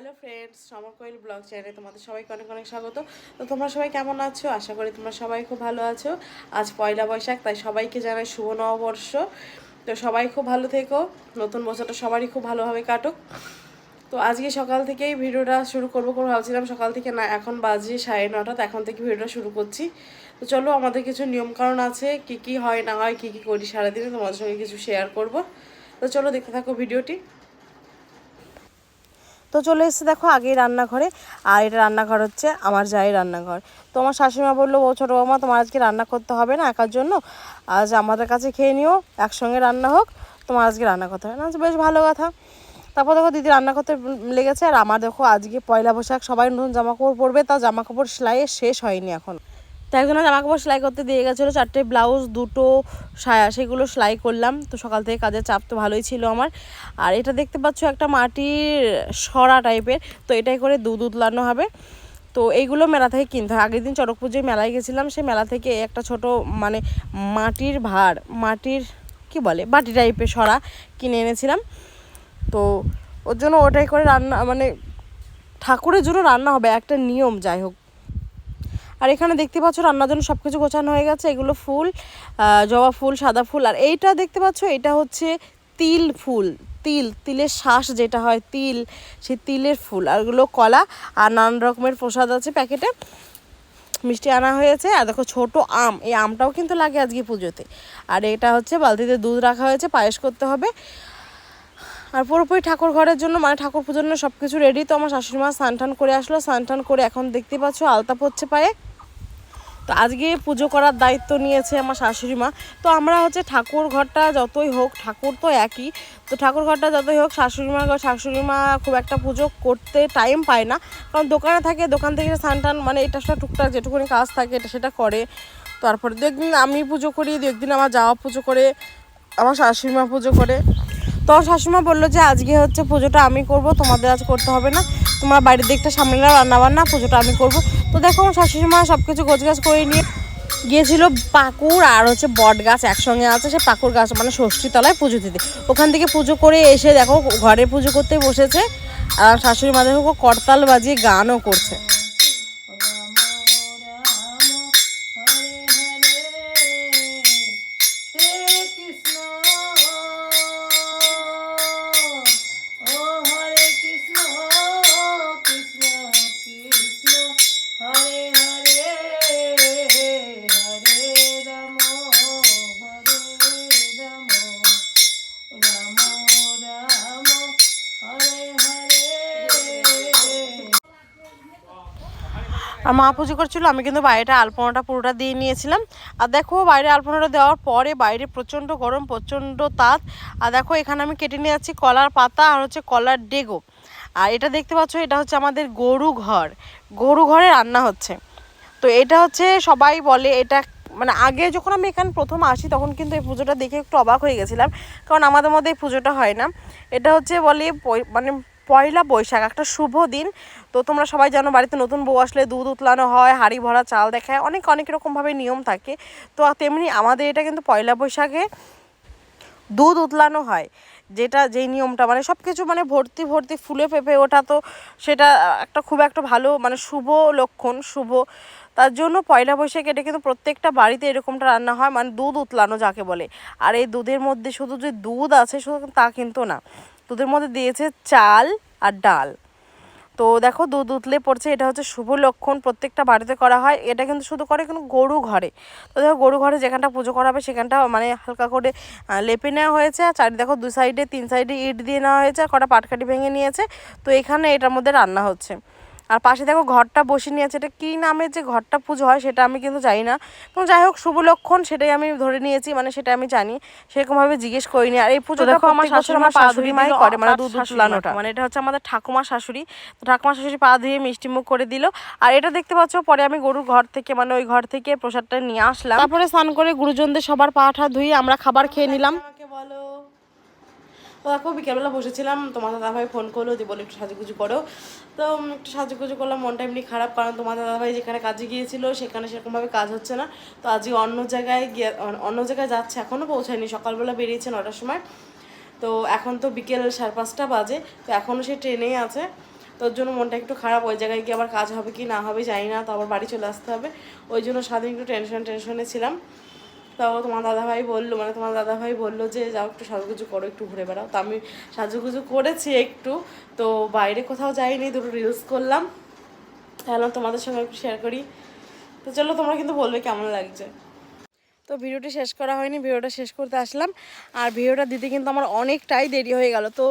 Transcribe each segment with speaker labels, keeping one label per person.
Speaker 1: Hello friends, Samar Koyel blog চ্যানেলে তোমাদের সবাইকে অনেক অনেক স্বাগত। তো তোমরা সবাই কেমন আছো? আশা করি তোমরা সবাই খুব ভালো আছো। আজ পয়লা বৈশাখ, তাই সবাইকে জানাই শুভ নববর্ষ। তো সবাই খুব ভালো থেকো। নতুন বছরটা সবারই খুব ভালোভাবে কাটুক। তো আজকে সকাল থেকেই ভিডিওটা শুরু করব করে ভাবছিলাম। সকাল থেকে না, এখন বাজে সাড়ে নটা, তো এখন থেকে ভিডিওটা শুরু করছি। তো চলো, আমাদের কিছু নিয়মকানুন আছে, কি কি হয়, না হয়, কি কি করি সারাদিনে তোমাদের সঙ্গে কিছু শেয়ার করব। তো চলো দেখতে থাকো ভিডিওটি। তো চলে এসেছে দেখো আগেই রান্নাঘরে আর এটা রান্নাঘর হচ্ছে আমার যাই রান্নাঘর। তো আমার শাশুড়িমা বলল ও ছোটো বৌমা তোমার আজকে রান্না করতে হবে না একার জন্য? আজ আমাদের কাছে খেয়ে নিও একসঙ্গে রান্না হোক তোমার আজকে রান্না করতে হবে। না আচ্ছা, বেশ ভালো কথা। তারপর দেখো দিদি রান্না করতে লেগেছে আর আমার দেখো আজকে পয়লা বৈশাখ সবাই নতুন জামা কাপড় পরবে তা জামা কাপড় সেলাইয়ের শেষ হয়নি এখন। তো একজনের জামা কাপড় সেলাই করতে দিয়ে গেছিল। চারটে ব্লাউজ দুটো সায়া, সেগুলো সেলাই করলাম। তো সকাল থেকে কাজের চাপ তো ভালোই ছিল আমার। আর এটা দেখতে পাচ্ছ একটা মাটির সরা টাইপের তো এটাই করে দুধ উতলানো হবে। তো এইগুলো মেলা থেকে কিনতে হয়। আগের দিন চড়ক পুজোয় মেলায় গেছিলাম। সেই মেলা থেকে একটা ছোট মানে মাটির ভাড় মাটির কি বলে? বাটি টাইপের সরা কিনে এনেছিলাম। তো ওর জন্য ওটাই করে রান্না মানে ঠাকুরের জন্য রান্না হবে। একটা নিয়ম যাই হোক। আর এখানে দেখতে পাচ্ছ রান্নার জন্য সব কিছু গোছানো হয়ে গেছে। এগুলো ফুল জবা ফুল, সাদা ফুল। আর এইটা দেখতে পাচ্ছ, এটা হচ্ছে তিল ফুল, তিল, তিলের শ্বাস যেটা হয়, তিল, সেই তিলের ফুল। আর এগুলো কলা আর নানান রকমের প্রসাদ আছে প্যাকেটে। মিষ্টি আনা হয়েছে। আর দেখো ছোট আম, এই আমটাও কিন্তু লাগে আজকে পুজোতে। আর এটা হচ্ছে বালতিতে দুধ রাখা হয়েছে, পায়েস করতে হবে। আর পুরোপুরি ঠাকুর ঘরের জন্য মানে ঠাকুর পুজোর জন্য সব কিছু রেডি তো আমার শাশুড়ি মা স্নান টান করে আসলো। স্নান টান করে এখন দেখতে পাচ্ছ আলতা পড়ছে পায়ে। তো আজকে পুজো করার দায়িত্ব নিয়েছে আমার শাশুড়ি মা। তো আমরা হচ্ছে ঠাকুর ঘরটা যতই হোক, ঠাকুর তো একই। তো ঠাকুর ঘরটা যতই হোক, শাশুড়ি মা শাশুড়ি মা খুব একটা পুজো করতে টাইম পায় না। কারণ দোকানে থাকে, দোকান থেকে স্নান টান মানে এটা সেটা টুকটাক যেটুকুনি কাজ থাকে, এটা সেটা করে। তারপরে দু একদিন আমি পুজো করি, দু একদিন আমার যাওয়া পুজো করে, আমার শাশুড়ি মা পুজো করে। তো শাশুড়িমা বলল যে, আজকে হচ্ছে পুজোটা আমি করব, তোমাদের আজ করতে হবে না। তোমার বাড়ির দিকটা সামনে নাও রান্না বান্না পুজোটা আমি করব। তো দেখো আমার শাশুড়ি মা সব কিছু গোছগাছ করে নিয়ে গিয়েছিল পাকুর আর হচ্ছে বট গাছ একসঙ্গে আছে, সে পাকুর গাছ মানে ষষ্ঠী তলায় পুজো দিতে। ওখান থেকে পুজো করে এসে দেখো, ঘরে পুজো করতে বসেছে। আর শাশুড়ি মা দেখো, করতাল বাজিয়ে গানও করছে। আর মা পুজো করছিল, আমি কিন্তু বাইরেটা আলপনাটা পুরোটা দিয়ে নিয়েছিলাম। আর দেখো, বাইরে আলপনাটা দেওয়ার পরে বাইরে প্রচণ্ড গরম, প্রচণ্ড তাত আর দেখো, এখানে আমি কেটে নিয়ে যাচ্ছি কলার পাতা আর হচ্ছে কলার ডেগো। আর এটা দেখতে পাচ্ছ, এটা হচ্ছে আমাদের গরু ঘর। গরু ঘরে রান্না হচ্ছে। তো এটা হচ্ছে সবাই বলে, এটা মানে আগে যখন আমি এখানে প্রথম আসি, তখন কিন্তু এই পুজোটা দেখে একটু অবাক হয়ে গেছিলাম। কারণ আমাদের মধ্যে এই পুজোটা হয় না। এটা হচ্ছে বলে মানে পয়লা বৈশাখ, একটা শুভ দিন। তো তোমরা সবাই জানো বাড়িতে নতুন বউ আসলে দুধ উতলানো হয়, হাঁড়ি ভরা চাল দেখায়, অনেক অনেক রকমভাবে নিয়ম থাকে। তো তেমনি আমাদের এটা কিন্তু পয়লা বৈশাখে দুধ উতলানো হয়, যেটা যেই নিয়মটা মানে সব কিছু মানে ভর্তি ভর্তি, ফুলে পেঁপে ওঠা তো সেটা একটা খুব একটা ভালো মানে শুভ লক্ষণ, শুভ। তার জন্য পয়লা বৈশাখ এটা কিন্তু প্রত্যেকটা বাড়িতে এরকমটা রান্না হয় মানে দুধ উতলানো যাকে বলে। আর এই দুধের মধ্যে শুধু যে দুধ আছে, শুধু তা কিন্তু না। দুধের মধ্যে দিয়েছে চাল আর ডাল। তো দেখো দুধ উতলে পড়ছে, এটা হচ্ছে শুভ লক্ষণ। প্রত্যেকটা বাড়িতে করা হয়। এটা কিন্তু শুধু করে কিন্তু গরু ঘরে। তো দেখো গরু ঘরে যেখানটা পুজো করা হবে সেখানটা মানে হালকা করে লেপে নেওয়া হয়েছে। আর চারি, দেখো দু সাইডে তিন সাইডে ইট দিয়ে নেওয়া হয়েছে। আর কটা পাটকাঠি ভেঙে নিয়েছে। তো এখানে এটার মধ্যে রান্না হচ্ছে। আর পাশে দেখো ঘরটা বসে নিয়েছে। এটা কী নামে যে ঘরটা পুজো হয় সেটা আমি কিন্তু জানি না। তো যাই হোক শুভ লক্ষণ সেটাই আমি ধরে নিয়েছি মানে সেটা আমি জানি। সেরকমভাবে জিজ্ঞেস করিনি। আর এই পুজো দেখো আমার শাশুড়ি আমার শাশুড়ি মাই করে মানে দুধ উতলানোটা মানে এটা হচ্ছে আমাদের ঠাকুমা শাশুড়ি। তো ঠাকুমা শাশুড়ি পা ধুয়ে মিষ্টি মুখ করে দিল। আর এটা দেখতে পাচ্ছ পরে আমি গরুর ঘর থেকে মানে ওই ঘর থেকে প্রসাদটা নিয়ে আসলাম। তারপরে স্নান করে গুরুজনদের সবার পা ঠা ধুয়ে আমরা খাবার খেয়ে নিলাম। বলো। তো দেখো, বিকেলবেলা বসেছিলাম তোমার দাদাভাই ফোন করল যে, বলে একটু সাজুগুজু করো। তো একটু সাজুগুজু করলাম, মনটা এমনি খারাপ, কারণ তোমার দাদাভাই যেখানে কাজে গিয়েছিল, সেখানে সেরকমভাবে কাজ হচ্ছে না। তো আজকে অন্য জায়গায় গিয়ে অন্য জায়গায় যাচ্ছে এখনও পৌঁছায়নি, সকালবেলা বেরিয়েছে নটার সময়। তো এখন তো বিকেল সাড়ে পাঁচটা বাজে, তো এখনও সে ট্রেনেই আছে।
Speaker 2: তোর জন্য মনটা একটু খারাপ, ওই জায়গায় গিয়ে আবার কাজ হবে কি না হবে জানি না, তো আবার বাড়ি চলে আসতে হবে। ওই জন্য সারাদিন একটু টেনশন টেনশনে ছিলাম। তাও তোমার দাদাভাই বলল মানে তোমার দাদাভাই বলল যে, যাও একটু সাজুগুজু করো, একটু ঘুরে বেড়াও। তো আমি সাজুগুজু করেছি একটু, তো বাইরে কোথাও যাইনি, দুটো রিলস করলাম। তাহলে তোমাদের সঙ্গে একটু শেয়ার করি। তো চলো, তোমরা কিন্তু বলবে কেমন লাগছে। তো ভিডিওটি শেষ করা হয়নি, ভিডিওটা শেষ করতে আসলাম। আর ভিডিওটা দিতে কিন্তু আমার অনেকটাই দেরি হয়ে গেল। তো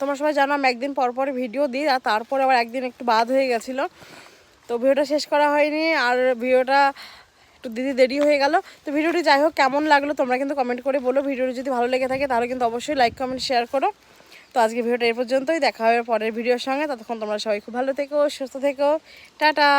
Speaker 2: তোমরা সবাই জানো, আমি একদিন পর পর ভিডিও দিই, আর তারপরে আবার একদিন একটু বাদ হয়ে গেছিল। তো ভিডিওটা শেষ করা হয়নি, আর ভিডিওটা একটু দিদি দেরি হয়ে গেল। তো ভিডিওটি যাই হোক, কেমন লাগল তোমরা কিন্তু কমেন্ট করে বলো। ভিডিওটি যদি ভালো লেগে থাকে, তাহলে কিন্তু অবশ্যই লাইক কমেন্ট শেয়ার করো। তো আজকে ভিডিওটা এই পর্যন্তই। দেখা হবে পরের ভিডিওর সঙ্গে। ততক্ষণ তোমরা সবাই খুব ভালো থেকো, সুস্থ থেকো। টাটা!